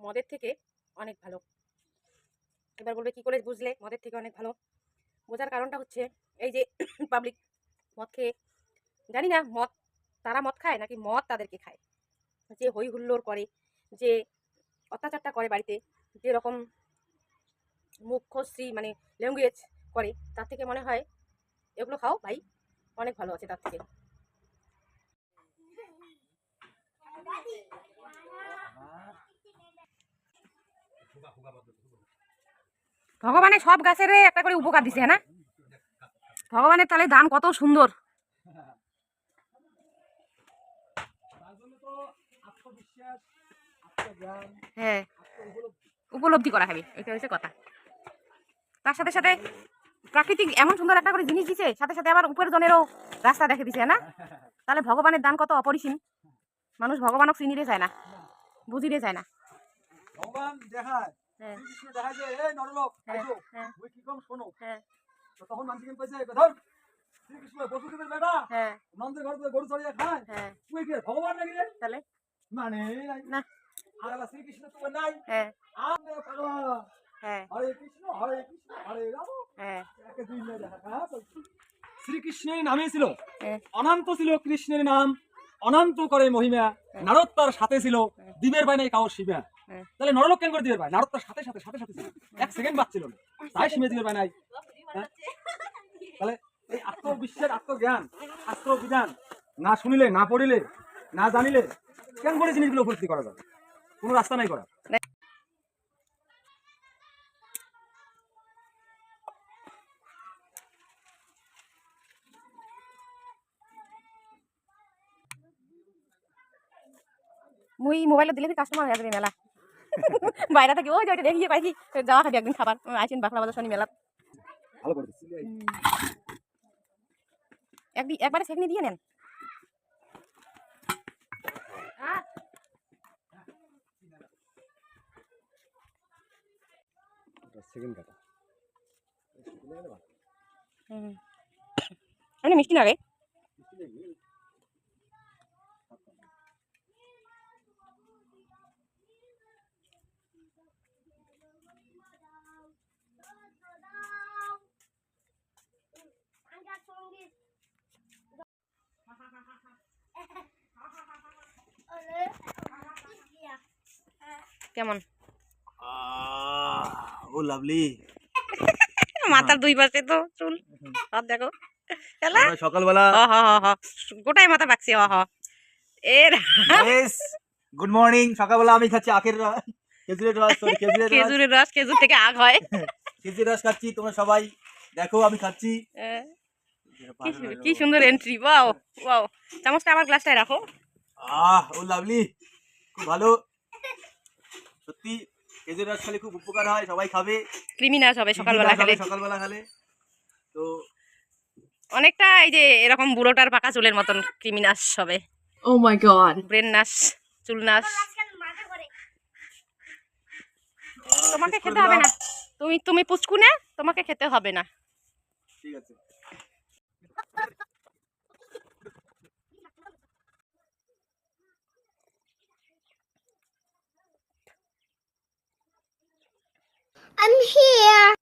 মদের থেকে অনেক ভালো। এবার বলবে কি করে বুঝলে? মদের থেকে অনেক ভালো। বোঝার কারণটা হচ্ছে এই যে পাবলিক মদ খেয়ে, জানি না মদ তারা মদ খায় নাকি মদ তাদেরকে খায়? যে হই হুল্লোড় করে, যে অত্যাচারটা করে বাড়িতে যেরকম মুখশ্রী মানে ল্যাঙ্গুয়েজ করে, তার থেকে মনে হয় এগুলো খাও ভাই, অনেক ভালো আছে তার থেকে। ভগবানের সব গাছের একটা করে উপকার দিছে, না? ভগবানের তাহলে দান কত সুন্দর। হ্যাঁ উপলব্ধি করা হবে, এটা হচ্ছে কথা। তার সাথে সাথে প্রাকৃতিক এমন সুন্দর একটা করে জিনিস দিছে, সাথে সাথে আবার উপরের জনেরও রাস্তা দেখে দিছে, না? তাহলে ভগবানের দান কত অপরিসীম। মানুষ ভগবানক চিনিরে যায় না বুঝিরে যায় না। ভগবান দেখায়। হ্যাঁ। শ্রীকৃষ্ণ দেখায় যে এই নরলোক হ্যাঁ, হ্যাঁ। ওই কি কম শোনো? তো তখন কেন কইছে ধর শ্রীকৃষ্ণ বসুদেবের বেটা। নন্দের ঘর গরু চড়িয়ে খায়। তুই কে ভগবান নাকি রে? তাহলে? মানে না। শ্রীকৃষ্ণ তো নাই। আমি পাগলা। হ্যাঁ। হরে কৃষ্ণ হরে কৃষ্ণ হরে রাম। একে দুই না দেখা শ্রীকৃষ্ণের নামে ছিল। অনন্ত ছিল কৃষ্ণের নাম। অনন্ত করে মহিমা। নারদ তার সাথে ছিল। দিবের ভাই নাই কাউ শিবা। তাহলে নরলোক কেন করে দিবের ভাই? নারদ তার সাথে সাথে সাথে সাথে এক সেকেন্ড বাদ ছিল না। তাই সীমে দিবের ভাই নাই। হ্যাঁ? তাহলে এই আত্মবিশ্বাস আত্মজ্ঞান শাস্ত্র বিধান না শুনিলে না পড়িলে না জানিলে কেন করে জিনিসগুলো উপলব্ধি করা যাবে কোনো রাস্তা নাই করা মুই মোবাইলে দিলে কাস্টমার হয়ে যাবে মেলা। বাইরে থেকে ওই যে ওইটা দেখিয়ে পাইছি যাওয়া খাবি একদিন খাবার আইসেন বাখলা বাজার শনি মেলা। একদিন একবারে সেখানে দিয়ে নেন। সেকেন্ড কাটা। হুম। কেমন? ও লাভলি। মাথার দুই পাশে তো চুল। আর দেখো। সকালবেলা হ হ হ হ। গোটাই মাথা পাকছে হ হ। এর গুড মর্নিং সকালবেলা আমি খাচ্ছি আখের রস। খেজুরের রস খেজুরের রস। খেজুরের রস খেজুর থেকে আগ হয়। খেজুরের রস খাচ্ছি তোমরা সবাই দেখো আমি খাচ্ছি। কি সুন্দর এন্ট্রি ওয়াও ওয়াও চামচটা আমার গ্লাসটায় রাখো। আহ ও লাভলি খুব ভালো। সত্যি খেজুরের রস খেলে খুব উপকার হয় সবাই খাবে। ক্রিমিনাস হবে সকালবেলা খাবে সকালবেলা খেলে। তো অনেকটা এই যে এরকম বুড়োটার পাকা চুলের মতন ক্রিমিনাস হবে। Oh my god. ব্রেন নাশ চুল নাশ তোমাকে খেতে হবে না। তুমি তুমি পুচকু না তোমাকে খেতে হবে না। ঠিক আছে। I'm here.